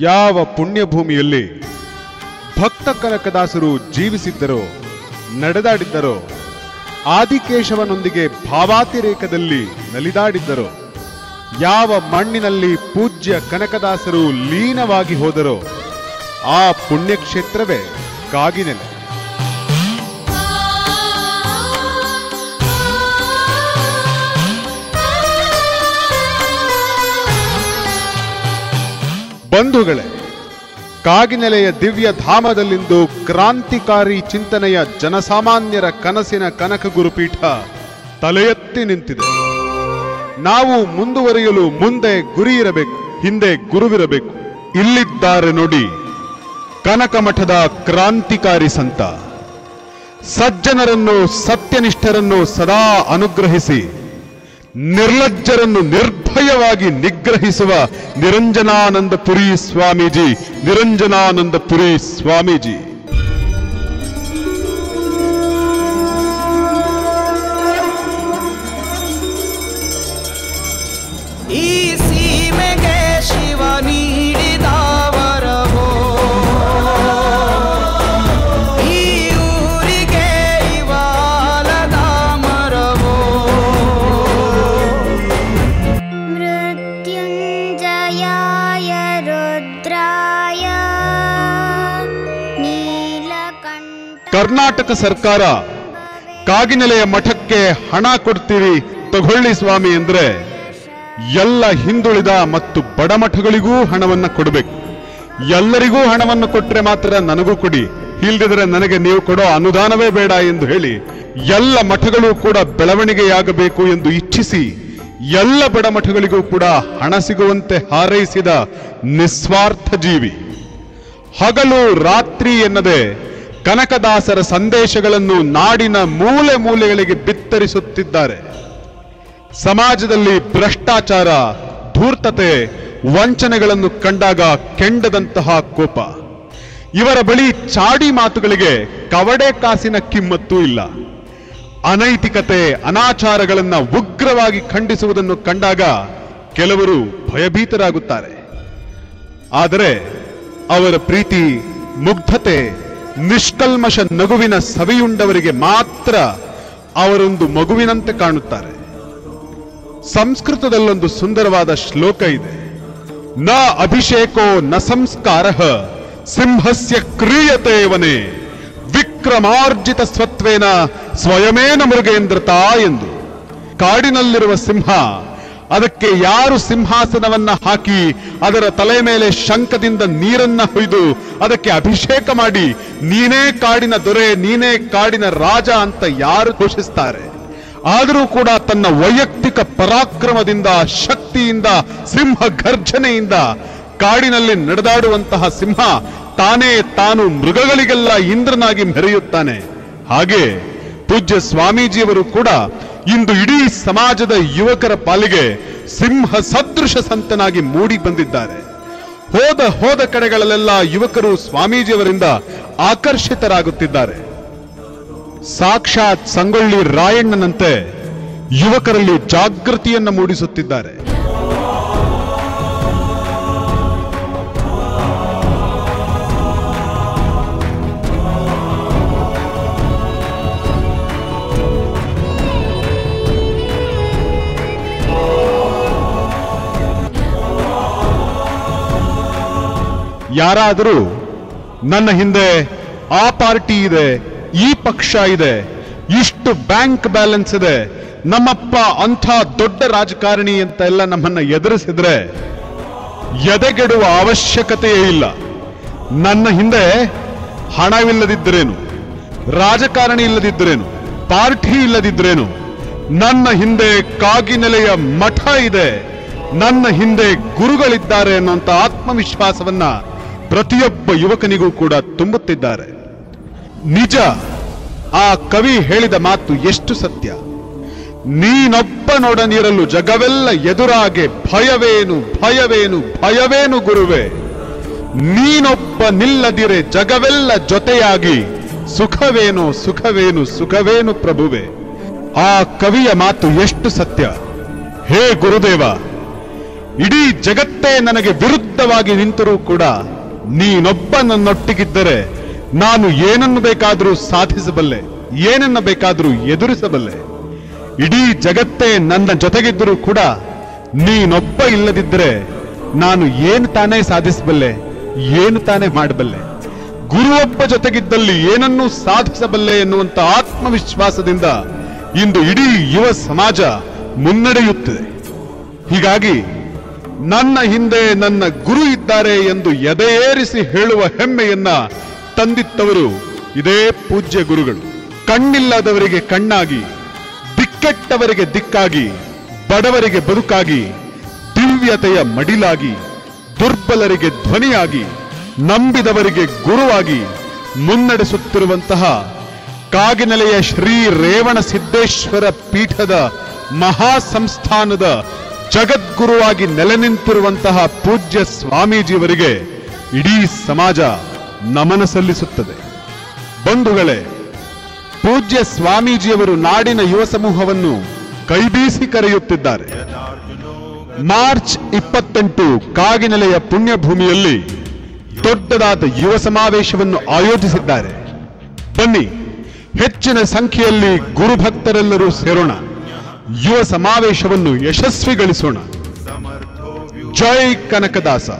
ಯಾವ ಪುಣ್ಯಭೂಮಿಯಲ್ಲಿ ಭಕ್ತ ಕನಕದಾಸರು ಜೀವಿಸಿದ್ದರೋ, ನಡೆದಾಡಿದ್ದರೋ, ಆದಿಕೇಶವನೊಂದಿಗೆ ಭಾವಾತಿರೇಕದಲ್ಲಿ ನಲಿದಾಡಿದ್ದರೋ, ಯಾವ ಮಣ್ಣಿನಲ್ಲಿ ಪೂಜ್ಯ ಕನಕದಾಸರು ಲೀನವಾಗಿ ಹೋದರೋ, ಆ ಪುಣ್ಯಕ್ಷೇತ್ರವೇ ಕಾಗಿನೆಲೆ. ಬಂಧುಗಳೇ, ಕಾಗಿನೆಲೆಯ ದಿವ್ಯ ಧಾಮದಲ್ಲಿಂದು ಕ್ರಾಂತಿಕಾರಿ ಚಿಂತನೆಯ ಜನಸಾಮಾನ್ಯರ ಕನಸಿನ ಕನಕ ಗುರುಪೀಠ ತಲೆ ಎತ್ತಿ ನಿಂತಿದೆ. ನಾವು ಮುಂದುವರಿಯಲು ಮುಂದೆ ಗುರಿ ಇರಬೇಕು ಹಿಂದೆ ಗುರುವಿರಬೇಕು. ಇಲ್ಲಿದ್ದಾರೆ ನೋಡಿ ಕನಕ ಮಠದ ಕ್ರಾಂತಿಕಾರಿ ಸಂತ. ಸಜ್ಜನರನ್ನು, ಸತ್ಯನಿಷ್ಠರನ್ನು ಸದಾ ಅನುಗ್ರಹಿಸಿ, ನಿರ್ಲಜ್ಜರನ್ನು ನಿರ್ಭಯವಾಗಿ ನಿಗ್ರಹಿಸುವ ನಿರಂಜನಾನಂದ ಪುರಿ ಸ್ವಾಮೀಜಿ ನಿರಂಜನಾನಂದ ಪುರಿ ಸ್ವಾಮೀಜಿ. ಕರ್ನಾಟಕ ಸರ್ಕಾರ ಕಾಗಿನೆಲೆಯ ಮಠಕ್ಕೆ ಹಣ ಕೊಡ್ತೀರಿ ತಗೊಳ್ಳಿ ಸ್ವಾಮಿ ಅಂದ್ರೆ ಎಲ್ಲ ಹಿಂದುಳಿದ ಮತ್ತು ಬಡ ಮಠಗಳಿಗೂ ಹಣವನ್ನು ಕೊಡಬೇಕು. ಎಲ್ಲರಿಗೂ ಹಣವನ್ನು ಕೊಟ್ಟರೆ ಮಾತ್ರ ನನಗೂ ಕೊಡಿ. ಇಲ್ದಿದ್ರೆ ನನಗೆ ನೀವು ಕೊಡೋ ಅನುದಾನವೇ ಬೇಡ ಎಂದು ಹೇಳಿ ಎಲ್ಲ ಮಠಗಳು ಕೂಡ ಬೆಳವಣಿಗೆಯಾಗಬೇಕು ಎಂದು ಇಚ್ಛಿಸಿ ಎಲ್ಲ ಬಡ ಮಠಗಳಿಗೂ ಕೂಡ ಹಣ ಸಿಗುವಂತೆ ಹಾರೈಸಿದ ನಿಸ್ವಾರ್ಥ ಜೀವಿ. ಹಗಲು ರಾತ್ರಿ ಎನ್ನದೆ ಕನಕದಾಸರ ಸಂದೇಶಗಳನ್ನು ನಾಡಿನ ಮೂಲೆ ಮೂಲೆಗಳಿಗೆ ಬಿತ್ತರಿಸುತ್ತಿದ್ದಾರೆ. ಸಮಾಜದಲ್ಲಿ ಭ್ರಷ್ಟಾಚಾರ, ಧೂರ್ತತೆ, ವಂಚನೆಗಳನ್ನು ಕಂಡಾಗ ಕೆಂಡದಂತಹ ಕೋಪ. ಇವರ ಬಳಿ ಚಾಡಿ ಮಾತುಗಳಿಗೆ ಕವಡೆ ಕಾಸಿನ ಕಿಮ್ಮತ್ತೂ ಇಲ್ಲ. ಅನೈತಿಕತೆ, ಅನಾಚಾರಗಳನ್ನ ಉಗ್ರವಾಗಿ ಖಂಡಿಸುವುದನ್ನು ಕಂಡಾಗ ಕೆಲವರು ಭಯಭೀತರಾಗುತ್ತಾರೆ. ಆದರೆ ಅವರ ಪ್ರೀತಿ, ಮುಗ್ಧತೆ, ನಿಷ್ಕಲ್ಮಶ ನಗುವಿನ ಸವಿಯುಂಡವರಿಗೆ ಮಾತ್ರ ಅವರೊಂದು ಮಗುವಿನಂತೆ ಕಾಣುತ್ತಾರೆ. ಸಂಸ್ಕೃತದಲ್ಲೊಂದು ಸುಂದರವಾದ ಶ್ಲೋಕ ಇದೆ. ನ ಅಭಿಷೇಕೋ ನ ಸಂಸ್ಕಾರ ಸಿಂಹಸ್ಯ ಕ್ರಿಯತೇವನೆ, ವಿಕ್ರಮಾರ್ಜಿತ ಸ್ವತ್ವೇನ ಸ್ವಯಮೇನ ಮೃಗೇಂದ್ರತ ಎಂದು. ಕಾಡಿನಲ್ಲಿರುವ ಸಿಂಹ, ಅದಕ್ಕೆ ಯಾರು ಸಿಂಹಾಸನವನ್ನ ಹಾಕಿ ಅದರ ತಲೆ ಮೇಲೆ ಶಂಕದಿಂದ ನೀರನ್ನ ಹೊಯ್ದು ಅದಕ್ಕೆ ಅಭಿಷೇಕ ಮಾಡಿ, ನೀನೇ ಕಾಡಿನ ದೊರೆ, ನೀನೇ ಕಾಡಿನ ರಾಜ ಅಂತ ಯಾರು ಘೋಷಿಸ್ತಾರೆ? ಆದರೂ ಕೂಡ ತನ್ನ ವೈಯಕ್ತಿಕ ಪರಾಕ್ರಮದಿಂದ, ಶಕ್ತಿಯಿಂದ, ಸಿಂಹ ಗರ್ಜನೆಯಿಂದ ಕಾಡಿನಲ್ಲಿ ನಡೆದಾಡುವಂತಹ ಸಿಂಹ ತಾನೇ ತಾನು ಮೃಗಗಳಿಗೆಲ್ಲ ಇಂದ್ರನಾಗಿ ಮೆರೆಯುತ್ತಾನೆ. ಹಾಗೆ ಪೂಜ್ಯ ಸ್ವಾಮೀಜಿಯವರು ಕೂಡ ಇಂದು ಇಡೀ ಸಮಾಜದ ಯುವಕರ ಪಾಲಿಗೆ ಸಿಂಹ ಸದೃಶ ಸಂತನಾಗಿ ಮೂಡಿ ಬಂದಿದ್ದಾರೆ. ಹೋದ ಹೋದ ಕಡೆಗಳಲ್ಲೆಲ್ಲ ಯುವಕರು ಸ್ವಾಮೀಜಿಯವರಿಂದ ಆಕರ್ಷಿತರಾಗುತ್ತಿದ್ದಾರೆ. ಸಾಕ್ಷಾತ್ ಸಂಗೊಳ್ಳಿ ರಾಯಣ್ಣನಂತೆ ಯುವಕರಲ್ಲಿ ಜಾಗೃತಿಯನ್ನು ಮೂಡಿಸುತ್ತಿದ್ದಾರೆ. ಯಾರಾದರೂ ನನ್ನ ಹಿಂದೆ ಆ ಪಾರ್ಟಿ ಇದೆ, ಈ ಪಕ್ಷ ಇದೆ, ಇಷ್ಟು ಬ್ಯಾಂಕ್ ಬ್ಯಾಲೆನ್ಸ್ ಇದೆ, ನಮ್ಮಪ್ಪ ಅಂಥ ದೊಡ್ಡ ರಾಜಕಾರಣಿ ಅಂತ ಎಲ್ಲ ನಮ್ಮನ್ನ ಎದುರಿಸಿದ್ರೆ ಎದೆಗೆಡುವ ಅವಶ್ಯಕತೆಯೇ ಇಲ್ಲ. ನನ್ನ ಹಿಂದೆ ಹಣವಿಲ್ಲದಿದ್ದರೇನು ರಾಜಕಾರಣಿ ಇಲ್ಲದಿದ್ದರೇನು ಪಾರ್ಟಿ ಇಲ್ಲದಿದ್ದರೇನು ನನ್ನ ಹಿಂದೆ ಕಾಗಿನೆಲೆಯ ಮಠ ಇದೆ, ನನ್ನ ಹಿಂದೆ ಗುರುಗಳಿದ್ದಾರೆ ಅನ್ನುವಂಥ ಆತ್ಮವಿಶ್ವಾಸವನ್ನ ಪ್ರತಿಯೊಬ್ಬ ಯುವಕನಿಗೂ ಕೂಡ ತುಂಬುತ್ತಿದ್ದಾರೆ. ನಿಜ, ಆ ಕವಿ ಹೇಳಿದ ಮಾತು ಎಷ್ಟು ಸತ್ಯ? ನೀನೊಬ್ಬನೊಡನಿರಲು ಜಗವೆಲ್ಲ ಎದುರಾಗೆ ಭಯವೇನು ಭಯವೇನು ಭಯವೇನು ಗುರುವೆ? ನೀನೊಬ್ಬ ನಿಲ್ಲದಿರೆ ಜಗವೆಲ್ಲ ಜೊತೆಯಾಗಿ ಸುಖವೇನು ಸುಖವೇನು ಸುಖವೇನು ಪ್ರಭುವೆ? ಆ ಕವಿಯ ಮಾತು ಎಷ್ಟು ಸತ್ಯ? ಹೇ ಗುರುದೇವ, ಇಡೀ ಜಗತ್ತೇ ನನಗೆ ವಿರುದ್ಧವಾಗಿ ನಿಂತರೂ ಕೂಡ ನೀನೊಬ್ಬ ನನ್ನೊಟ್ಟಿಗಿದ್ದರೆ ನಾನು ಏನನ್ನು ಬೇಕಾದರೂ ಸಾಧಿಸಬಲ್ಲೆ, ಏನನ್ನು ಬೇಕಾದರೂ ಎದುರಿಸಬಲ್ಲೆ. ಇಡೀ ಜಗತ್ತೇ ನನ್ನ ಜೊತೆಗಿದ್ದರೂ ಕೂಡ ನೀನೊಬ್ಬ ಇಲ್ಲದಿದ್ದರೆ ನಾನು ಏನು ತಾನೇ ಸಾಧಿಸಬಲ್ಲೆ, ಏನು ತಾನೇ ಮಾಡಬಲ್ಲೆ. ಗುರುವೊಬ್ಬ ಜೊತೆಗಿದ್ದಲ್ಲಿ ಏನನ್ನೂ ಸಾಧಿಸಬಲ್ಲೆ ಎನ್ನುವಂತ ಆತ್ಮವಿಶ್ವಾಸದಿಂದ ಇಂದು ಇಡೀ ಯುವ ಸಮಾಜ ಮುನ್ನಡೆಯುತ್ತಿದೆ. ಹೀಗಾಗಿ ನನ್ನ ಹಿಂದೆ ನನ್ನ ಗುರು ಇದ್ದಾರೆ ಎಂದು ಎದೆಯೇರಿಸಿ ಹೇಳುವ ಹೆಮ್ಮೆಯನ್ನ ತಂದಿತ್ತವರು ಇದೇ ಪೂಜ್ಯ ಗುರುಗಳು. ಕಣ್ಣಿಲ್ಲದವರಿಗೆ ಕಣ್ಣಾಗಿ ದಿಕ್ಕೆಟ್ಟವರಿಗೆ ದಿಕ್ಕಾಗಿ, ಬಡವರಿಗೆ ಬದುಕಾಗಿ, ದಿವ್ಯತೆಯ ಮಡಿಲಾಗಿ, ದುರ್ಬಲರಿಗೆ ಧ್ವನಿಯಾಗಿ, ನಂಬಿದವರಿಗೆ ಗುರುವಾಗಿ ಮುನ್ನಡೆಸುತ್ತಿರುವಂತಹ ಕಾಗಿನೆಲೆಯ ಶ್ರೀ ರೇವಣ ಸಿದ್ದೇಶ್ವರ ಪೀಠದ ಮಹಾ ಸಂಸ್ಥಾನದ ಜಗದ್ಗುರುವಾಗಿ ನೆಲೆ ನಿಂತಿರುವಂತಹ ಪೂಜ್ಯ ಸ್ವಾಮೀಜಿಯವರಿಗೆ ಇಡೀ ಸಮಾಜ ನಮನ ಸಲ್ಲಿಸುತ್ತದೆ. ಬಂಧುಗಳೇ, ಪೂಜ್ಯ ಸ್ವಾಮೀಜಿಯವರು ನಾಡಿನ ಯುವ ಸಮೂಹವನ್ನು ಕೈಬೀಸಿ ಕರೆಯುತ್ತಿದ್ದಾರೆ. ಮಾರ್ಚ್ ಇಪ್ಪತ್ತೆಂಟು ಕಾಗಿನೆಲೆಯ ಪುಣ್ಯಭೂಮಿಯಲ್ಲಿ ದೊಡ್ಡದಾದ ಯುವ ಸಮಾವೇಶವನ್ನು ಆಯೋಜಿಸಿದ್ದಾರೆ. ಬನ್ನಿ, ಹೆಚ್ಚಿನ ಸಂಖ್ಯೆಯಲ್ಲಿ ಗುರುಭಕ್ತರೆಲ್ಲರೂ ಸೇರೋಣ. ಯುವ ಸಮಾವೇಶವನ್ನು ಯಶಸ್ವಿಗೊಳಿಸೋಣ. ಜೈ ಕನಕದಾಸ.